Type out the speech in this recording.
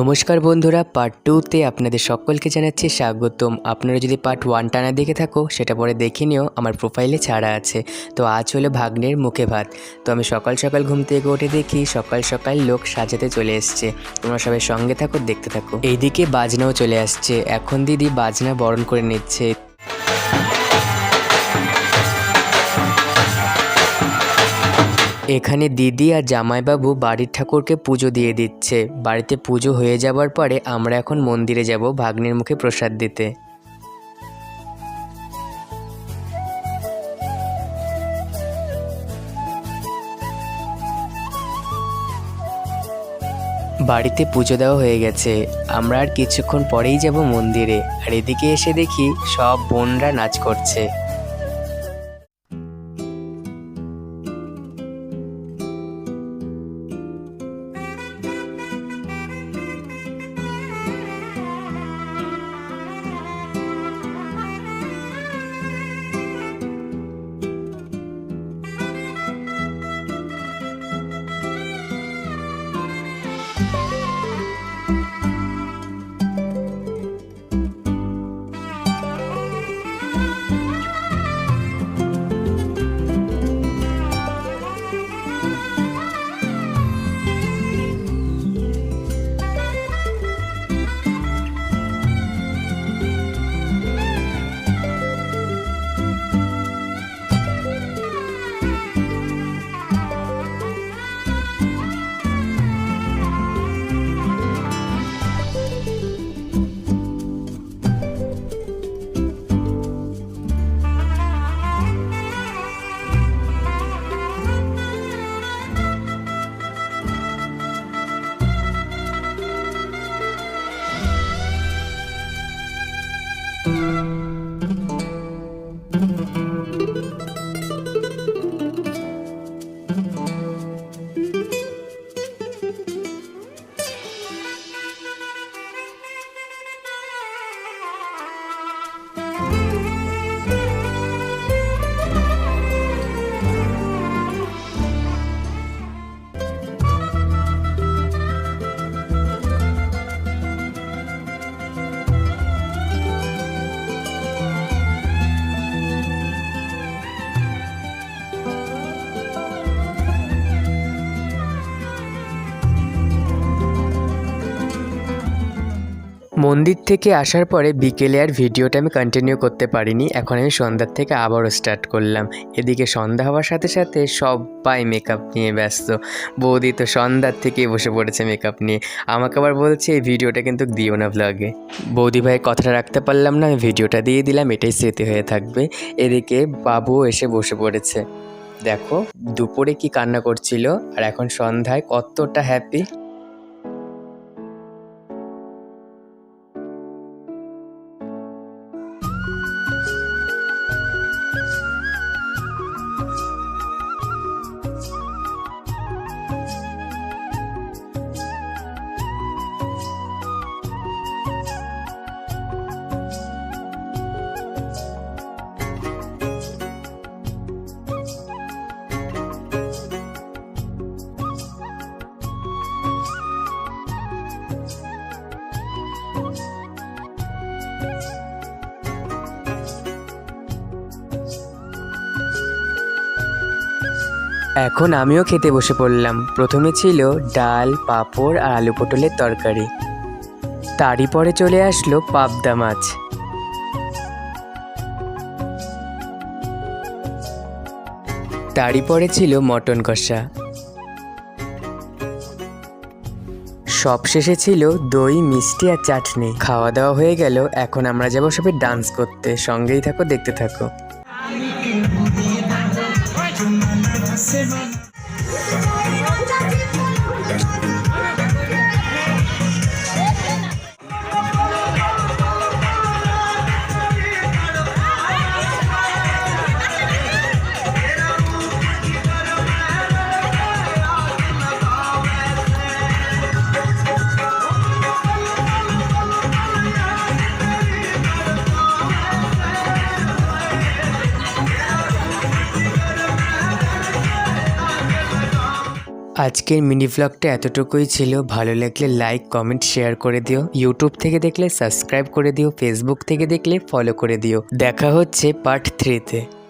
নমস্কার বন্ধুরা পার্ট টুতে আপনাদের সকলকে জানাচ্ছি স্বাগতম। আপনারা যদি পার্ট ওয়ানটা না দেখে থাকো, সেটা পরে দেখে নিও, আমার প্রোফাইলে ছাড়া আছে। তো আজ হলো ভাগ্নের মুখে ভাত। তো আমি সকাল সকাল ঘুম থেকে উঠে দেখি সকাল সকাল লোক সাজাতে চলে এসছে। তোমরা সবাই সঙ্গে থাকো, দেখতে থাকো। এইদিকে বাজনাও চলে আসছে। এখন দিদি বাজনা বরণ করে নিচ্ছে। এখানে দিদি আর জামাইবাবু বাড়ির ঠাকুরকে পুজো দিয়ে দিচ্ছে। বাড়িতে পুজো হয়ে যাবার পরে আমরা এখন মন্দিরে যাব ভাগ্নের মুখে প্রসাদ দিতে। বাড়িতে পুজো দেওয়া হয়ে গেছে। আমরা আর কিছুক্ষণ পরেই যাব মন্দিরে। আর এদিকে এসে দেখি সব বোনরা নাচ করছে। মন্দির থেকে আসার পরে বিকেলে আর ভিডিওটা আমি কন্টিনিউ করতে পারিনি। এখন আমি সন্ধ্যার থেকে আবারও স্টার্ট করলাম। এদিকে সন্ধ্যা হওয়ার সাথে সাথে সবাই মেকআপ নিয়ে ব্যস্ত। বৌদি তো সন্ধ্যার থেকেই বসে পড়েছে মেকআপ নিয়ে। আমাকে আবার বলছে, এই ভিডিওটা কিন্তু দিও না ভ্লগে বৌদি ভাই, কথাটা রাখতে পারলাম না আমি ভিডিওটা দিয়ে দিলাম, এটাই স্মৃতি হয়ে থাকবে। এদিকে বাবু এসে বসে পড়েছে। দেখো, দুপুরে কি কান্না করছিল, আর এখন সন্ধ্যায় কতটা হ্যাপি এখন আমিও খেতে বসে পড়লাম। প্রথমে ছিল ডাল, পাঁপড় আর আলু পটলের তরকারি। তারই পরে চলে আসলো পাবদা মাছ। তারই পরে ছিল মটন কষা। সবশেষে ছিল দই, মিষ্টি আর চাটনি। খাওয়া দাওয়া হয়ে গেল, এখন আমরা যাব সবাই ডান্স করতে। সঙ্গেই থাকো, দেখতে থাকো। essa semana. আজকের মিনি ভ্লগটা এতটুকুই ছিল। ভালো লাগলে লাইক কমেন্ট শেয়ার করে দিও। ইউটিউব থেকে দেখলে সাবস্ক্রাইব করে দিও। ফেসবুক থেকে দেখলে ফলো করে দিও। দেখা হচ্ছে পার্ট থ্রিতে